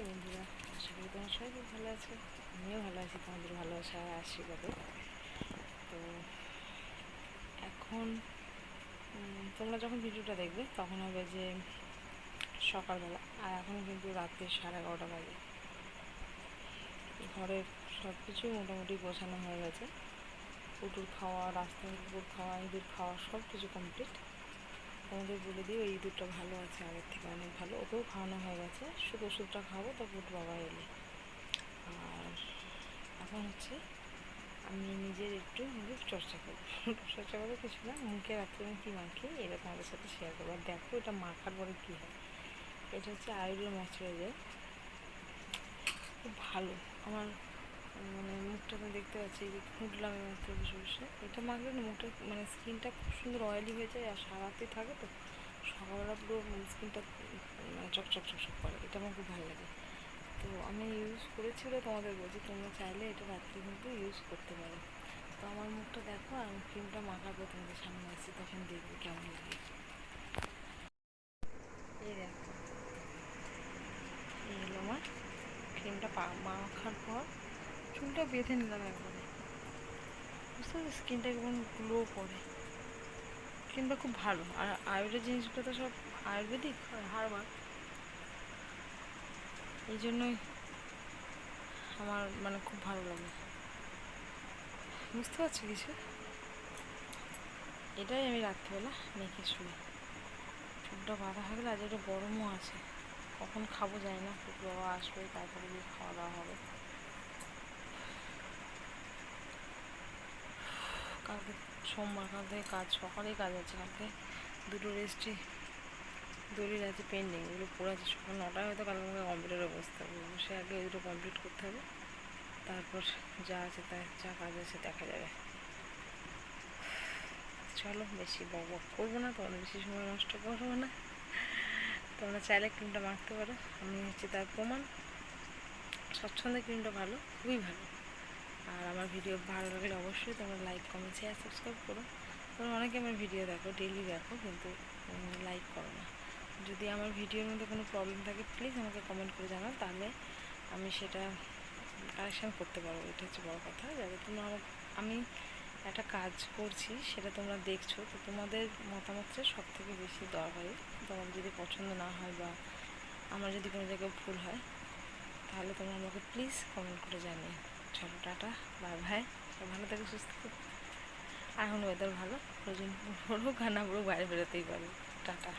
আশা করি তোমার সবাই ভালো আছে। আমিও ভালো আছি, তোমাদের ভালোবাসা, আশীর্বাদে। তো এখন তোমরা যখন ভিডিওটা দেখবে, তখন হবে যে সকালবেলা, আর এখন কিন্তু রাত্রে সাড়ে এগারোটা বাজে। ঘরের সব কিছু মোটামুটি গোছানো হয়ে গেছে। পুটুর খাওয়া, রাস্তার কুকুর খাওয়া, ইঁদুর খাওয়া সব কিছু কমপ্লিট তোমাদের বলে দিই ওই দুধটা ভালো আছে, আগের থেকে অনেক ভালো। ওকেও খাওয়ানো হয়ে গেছে। শুধু ওষুধটা খাব, তো পুট বাবা এলে। আর এখন হচ্ছে আমি নিজের একটু রূপ চর্চা করব। চর্চা করব কিছু না, মুখে রাত্রে আমি কী মাখি এটা তোমাদের সাথে শেয়ার করব। আর দেখো এটা মাখার পরে কী হয়। এটা হচ্ছে আয়ুর্বেদ ময়শ্চারাইজার। খুব ভালো। আমার মানে দেখতে পাচ্ছি যে ফুটলাম এই মাত্র বসে এটা মাখলে না মুখটা মানে স্কিনটা খুব সুন্দর অয়েলি হয়ে যায় আর সারাতে থাকে তো সকালবেলা পুরো মানে স্কিনটা মানে চকচক চকচক করে। এটা আমার খুব ভালো লাগে। তো আমি ইউজ করেছি তোমাদের বলছি, তোমরা চাইলে এটা রাত্রে কিন্তু ইউজ করতে পারো। তো আমার মুখটা দেখো আর ক্রিমটা মাখাবো তোমাদের সামনে আসছি, তখন দেখবে কেমন লাগে। এই দেখো। এই হলো আমার ক্রিমটা মাখার পর চুলটা বেঁধে নিলাম একবারে। বুঝতে পারছ স্কিনটা কেমন গ্লো করে। ক্রিমটা খুব ভালো। আর আয়ুর্বেদ জিনিসগুলো তো সব আয়ুর্বেদিক আর হারবার এই জন্যই আমার মানে খুব ভালো লাগে। বুঝতে পারছি কিছু? এটাই আমি রাত্রিবেলা মেখে শুই চুলটা বাঁধা থাকলে আজ একটু গরমও আছে। কখন খাব জানি না। ফুট বাবা আসবে, তারপরে গিয়ে খাওয়া দাওয়া হবে। কালকে সোমবার কাল থেকে কাজ, সকালেই কাজ আছে, কালকে দুটো রেস্টই দড়ির আছে পেন্ডিং এগুলো পড়ে আছে, সকাল নটায় হয়তো কালকে আমাকে কম্পিউটারে বসতে হবে, বসে আগে দুটো কমপ্লিট করতে হবে, তারপর যা আছে তা যা কাজ আছে দেখা যাবে। চলো, বেশি বক বক করব না, তোমাদের বেশি সময় নষ্ট করব না। তোমরা চাইলে ক্রিমটা মাখতে পারো, আমি হচ্ছে তার প্রমাণ। স্বচ্ছন্দে ক্রিমটা ভালো, খুবই ভালো। আর আমার ভিডিও ভালো লাগলে অবশ্যই তোমরা লাইক কমেন্ট শেয়ার সাবস্ক্রাইব করো। তোমরা অনেকে আমার ভিডিও দেখো ডেলি দেখো, কিন্তু লাইক করো না। যদি আমার ভিডিওর মধ্যে কোনো প্রবলেম থাকে প্লিজ আমাকে কমেন্ট করে জানাও, তাহলে আমি সেটা কারেকশান করতে পারব। এটা হচ্ছে বড় কথা। যাতে তোমরা আমার আমি একটা কাজ করছি, সেটা তোমরা দেখছ, তো তোমাদের মতামতটা সব থেকে বেশি দরকারি। তোমার যদি পছন্দ না হয় বা আমার যদি কোনো জায়গায় ভুল হয়, তাহলে তোমরা আমাকে প্লিজ কমেন্ট করে জানিয়ে চলো টাটা বাই ভাই ভালো থেকে, সুস্থ থাকো। এখন ওয়েদার ভালো প্রয়োজন পড়ুক আর না বাইরে বেরোতেই পারবে টাটা।